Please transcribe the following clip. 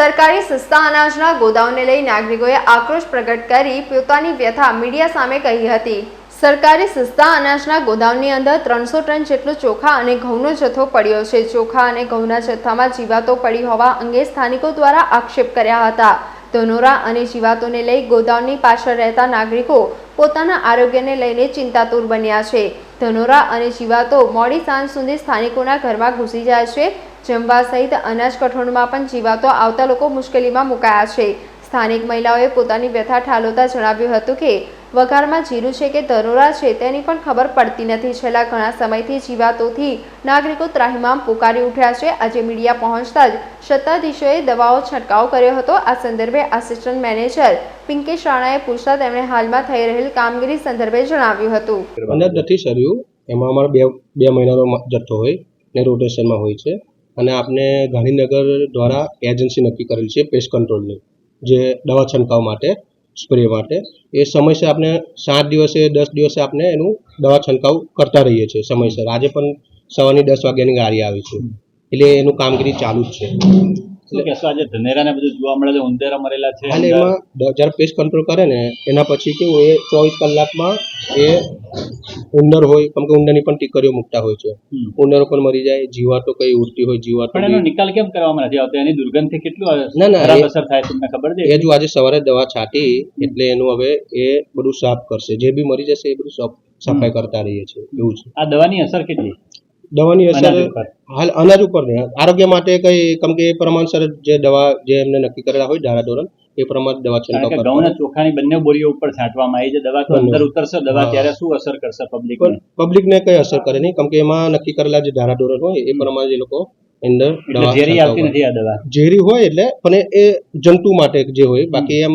સરકારી સસ્તા અનાજના ગોદામને લઈ નાગરિકોએ આક્રોશ પ્રગટ કરી પોતાની વ્યથા મીડિયા સામે કહી હતી. સરકારી સસ્તા અનાજના ગોદામની અંદર ત્રણસો ટન જેટલો ચોખા અને ઘઉંનો જથ્થો પડ્યો છે. ચોખા અને ઘઉંના જથ્થામાં જીવાતો પડી હોવા અંગે સ્થાનિકો દ્વારા આક્ષેપ કર્યા હતા. ધનોરા અને જીવાતોને લઈ ગોદામની પાછળ રહેતા નાગરિકો પોતાના આરોગ્યને લઈને ચિંતાતુર બન્યા છે. ધનોરા અને જીવાતો મોડી સાંજ સુધી સ્થાનિકોના ઘરમાં ઘૂસી જાય છે. જમવા સહિત અનાજ કઠોળમાં પણ જીવાતો આવતા લોકો મુશ્કેલીમાં મુકાયા છે. સ્થાનિક મહિલાઓએ પોતાની વ્યથા ઠાલવતા જણાવ્યું હતું કે, વઘારમાં જીરું છે કે ધરોરા છે તેની પણ ખબર પડતી નથી. છેલ્લા ઘણા સમયથી જીવાતોથી નાગરિકો ત્રાહિમામ પુકારી ઉઠ્યા છે. આજે મીડિયા પહોંચતા જ સત્તાધીશોએ દવાઓ છંટકાવ કર્યો હતો. આ સંદર્ભે આસિસ્ટન્ટ મેનેજર પિંકેશ રાણાએ પૂછતા તેમણે હાલમાં થઈ રહેલ કામગીરી સંદર્ભે જણાવ્યું હતું. અંદર નથી સર્યું. એમાં અમારો બે બે મહિનાનો જથ્થો હોય ને રોટેશનમાં હોય છે. અને આપણે ગાંધીનગર દ્વારા એજન્સી નક્કી કરેલી છે પેસ્ટ કંટ્રોલની જે દવા છંટકાવ માટે સ્પ્રે માટે. એ સમયસર આપણે સાત દિવસે દસ દિવસે આપણે એનું દવા છંટકાવ કરતા રહીએ છીએ સમયસર. આજે પણ સવારની દસ વાગ્યાની ગાડી આવી છે. એટલે એનું કામગીરી ચાલુ જ છે. આજે ધનેરાને બધું જોવા મળે છે ઉંદેરા મરેલા છે એટલે એમાં જ્યારે પેસ્ટ કંટ્રોલ કરે ને એના પછી કેવું એ ચોવીસ કલાકમાં એ ઉંદર હોય કેમ કે ઉંદરની પણ ટીકરીઓ મૂકતા હોય છે. ઉંદરો પણ મરી જાય જીવાતો કઈ ઉડતી હોય જીવાતો પણ એનો નિકાલ કેમ કરવામાં નથી આવતો? એની દુર્ગંધથી કેટલું ના, ના, ખરાબ અસર થાય તમને ખબર છે? એ જો આજે સવારે દવા છાંટી એટલે એનું હવે એ બધું સાફ કરશે. જે બી મરી જશે એ બધું સાફ સફાઈ કરતા રહીએ છીએ એવું છે. આ દવાની અસર કેટલી? દવાની અસર હાલ અનાજ ઉપર ને આરોગ્ય માટે કઈ કેમ કે એ પ્રમાણસર જે દવા જે એમને નક્કી કરેલા હોય ધારા ધોરણ એ પ્રમાણે દવા છંટકાવ ઘઉં અને ચોખાની બંને બોરીઓ ઉપર છાંટવામાં આવી છે. દવા તો અંદર ઉતરશે દવા ત્યારે શું અસર કરશે પબ્લિક પબ્લિક પબ્લિકને કઈ અસર કરે નહીં કેમ કે એમાં નક્કી કરેલા જે ધારા ધોરણ હોય એ પ્રમાણે એ લોકો અંદર દવા ઝેરી આવતી નથી આ દવા? ઝેરી હોય એટલે પણ એ જંતુ માટે જે હોય બાકી એમ